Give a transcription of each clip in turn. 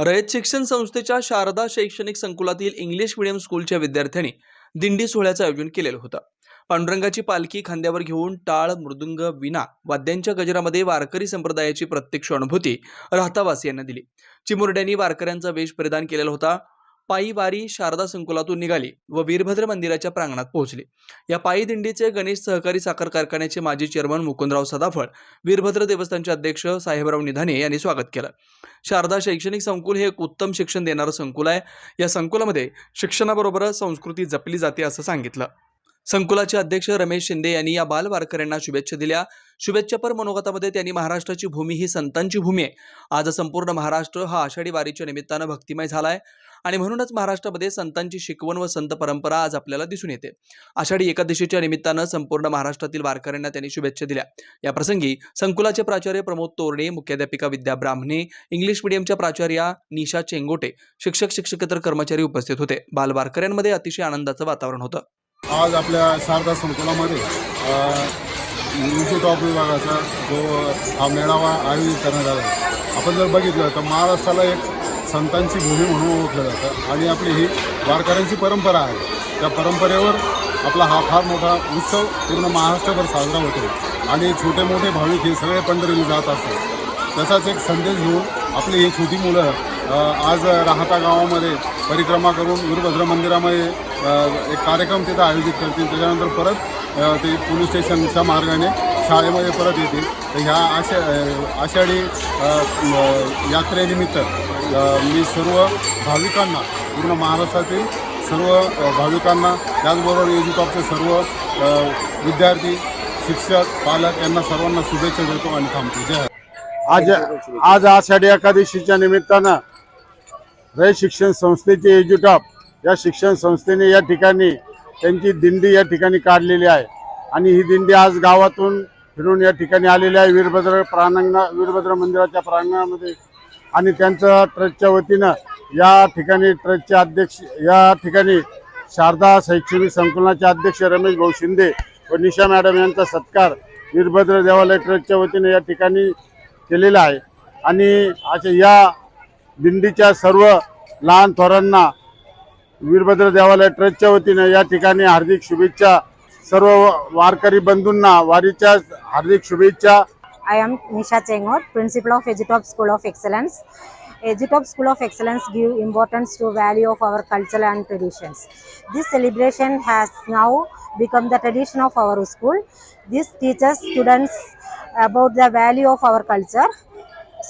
रयत शिक्षण संस्थेच्या शारदा शैक्षणिक संकुलातील इंग्लिश मिडियम स्कूलच्या विद्यार्थ्यांनी दिंडी सोहळ्याचं आयोजन केलेलं होतं. पांडुरंगाची पालखी खांद्यावर घेऊन टाळ मृदुंग विना वाद्यांच्या गजरामध्ये वारकरी संप्रदायाची प्रत्यक्ष अनुभूती राहतावासियांना दिली. चिमुरड्यांनी वारकऱ्यांचा वेश परिधान केलेला होता. पायी वारी शारदा संकुलातून निघाली व वीरभद्र मंदिराच्या प्रांगणात पोहोचली. या पायी दिंडीचे गणेश सहकारी साखर कारखान्याचे माजी चेअरमन मुकुंदराव सदाफळ वीरभद्र देवस्थानचे अध्यक्ष साहेबराव निधाने यांनी स्वागत केलं. शारदा शैक्षणिक संकुल हे एक उत्तम शिक्षण देणारं संकुल आहे. या संकुलामध्ये शिक्षणाबरोबरच संस्कृती जपली जाते असं सांगितलं. संकुलाचे अध्यक्ष रमेश शिंदे यांनी या बाल वारकऱ्यांना शुभेच्छा दिल्या. शुभेच्छापर मनोगतामध्ये त्यांनी महाराष्ट्राची भूमी ही संतांची भूमी आहे. आज संपूर्ण महाराष्ट्र हा आषाढी वारीच्या निमित्तानं भक्तिमय झाला आहे आणि म्हणूनच महाराष्ट्रामध्ये संतांची शिकवण व संत परंपरा आज आपल्याला दिसून येते. आषाढी एकादशीच्या निमित्तानं संपूर्ण महाराष्ट्रातील वारकऱ्यांना त्यांनी शुभेच्छा दिल्या. या प्रसंगी संकुलाचे प्राचार्य प्रमोद तोरणे मुख्याध्यापिका विद्या ब्राह्मणे इंग्लिश मीडियमच्या प्राचार्या निशा चेंगोटे शिक्षक शिक्षकेतर कर्मचारी उपस्थित होते. बाल वारकऱ्यांमध्ये अतिशय आनंदाचं वातावरण होतं. आज आपल्या शारदा संकुलामध्ये इन्स्टिट्यूट ऑफ विभागाचा जो हा मेळावा आयोजित करण्यात आला. आपण जर बघितलं तर महाराष्ट्राला एक संतांची भूमी म्हणून ओळखलं जातं. आणि आपली ही वारकऱ्यांची परंपरा आहे. त्या परंपरेवर आपला हा फार मोठा उत्सव पूर्ण महाराष्ट्रभर साजरा होतो. आणि छोटे मोठे भाविक हे सगळे पंढरीला जात असतात. तसाच एक संदेश घेऊन आपली ही छोटी मुलं आज राहता गावामध्ये परिक्रमा करून वीरभद्र मंदिरामध्ये एक कार्यक्रम तिथं आयोजित करतील. त्याच्यानंतर परत ते पोलीस स्टेशनच्या मार्गाने शाळेमध्ये परत येतील. तर ह्या आषा आषाढी यात्रेनिमित्त मी सर्व भाविकांना पूर्ण महाराष्ट्रातील सर्व भाविकांना त्याचबरोबर एज्युटॉपचे सर्व विद्यार्थी शिक्षक पालक यांना सर्वांना शुभेच्छा देतो आणि थांबतो. जय आज आज आषाढी एकादशीच्या निमित्तानं रय शिक्षण संस्थेचे एज्युटॉप या शिक्षण संस्थेने या ठिकाणी त्यांची दिंडी या ठिकाणी काढलेली आहे. आणि ही दिंडी आज गावातून फिरून या ठिकाणी आलेल्या आहे वीरभद्र प्रांगणा वीरभद्र मंदिराच्या प्रांगणामध्ये. आणि त्यांचं ट्रस्टच्या वतीनं या ठिकाणी ट्रस्टचे अध्यक्ष या ठिकाणी शारदा शैक्षणिक संकुलनाचे अध्यक्ष रमेश भाऊ शिंदे व निशा मॅडम यांचा सत्कार वीरभद्र देवालय ट्रस्टच्या वतीने या ठिकाणी केलेला आहे. आणि अशा या दिंडीच्या सर्व लहान थोरांना वीरभद्र देवालय ट्रस्टच्या वतीने या ठिकाणी हार्दिक शुभेच्छा सर्व वारकरी बंधूंना वारीच्या हार्दिक शुभेच्छा I am Nisha Chengur, principal of Edutop School of Excellence. Edutop School of Excellence give importance to value of our culture and traditions. This celebration has now become the tradition of our school. This teaches students about the value of our culture,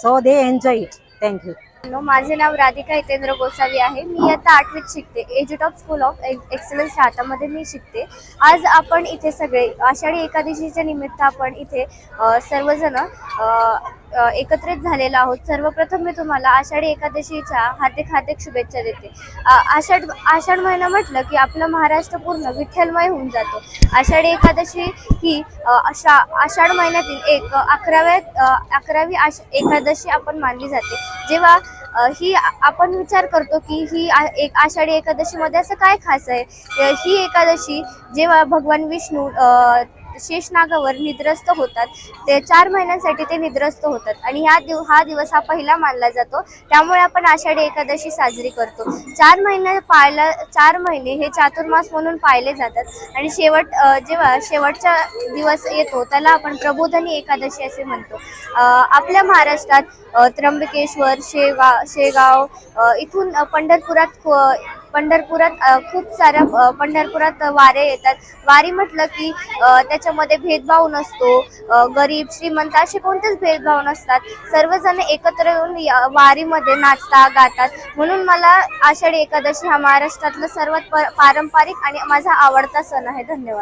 so they enjoy it. Thank you hello माझे नाव राधिका हितेंद्र गोसावी आहे. मी आता आठवीत शिकते. Edutop school of excellence राहतामध्ये मी शिकते. आज आपण इथे सगळे आषाढी एकादशीच्या निमित्त आपण इथे सर्वजण एकत्रित झालेलो आहोत. सर्वप्रथम मी तुम्हाला आषाढी एकादशीच्या हार्दिक हार्दिक शुभेच्छा देते. आषाढ आषाढ महिना म्हटलं की आपलं महाराष्ट्र पूर्ण विठ्ठलमय होऊन जातो. आषाढी एकादशी ही अशा आषा आषाढ महिन्यातील एक अकराव्या अकरावी आष एकादशी आपण मानली जाते. जेव्हा ही आपण विचार करतो की ही आ- एक आषाढी एकादशीमध्ये असं काय खास आहे? ही एकादशी जेव्हा भगवान विष्णू शेषनागावर निद्रस्त होतात. ते चार महिन्यांसाठी ते निद्रस्त होतात. आणि ह्या दिव हा दिवस हा पहिला मानला जातो. त्यामुळे आपण आषाढी एकादशी साजरी करतो. चार महिने पाळला चार महिने हे चातुर्मास म्हणून पाळले जातात. आणि शेवट जेव्हा शेवटचा दिवस येतो त्याला आपण प्रबोधनी एकादशी असे म्हणतो. आपल्या महाराष्ट्रात त्र्यंबकेश्वर शेगा शेगाव इथून पंढरपुरात पंढरपुरात खूप साऱ्या पंढरपुरात वारे येतात. वारी म्हटलं की त्याच्यामध्ये भेदभाव नसतो. गरीब श्रीमंत असे कोणतेच भेदभाव नसतात. सर्वजण एकत्र येऊन या वारीमध्ये नाचता गातात. म्हणून मला आषाढी एकादशी हा महाराष्ट्रातला सर्वात प- पारंपरिक आणि माझा आवडता सण आहे. धन्यवाद.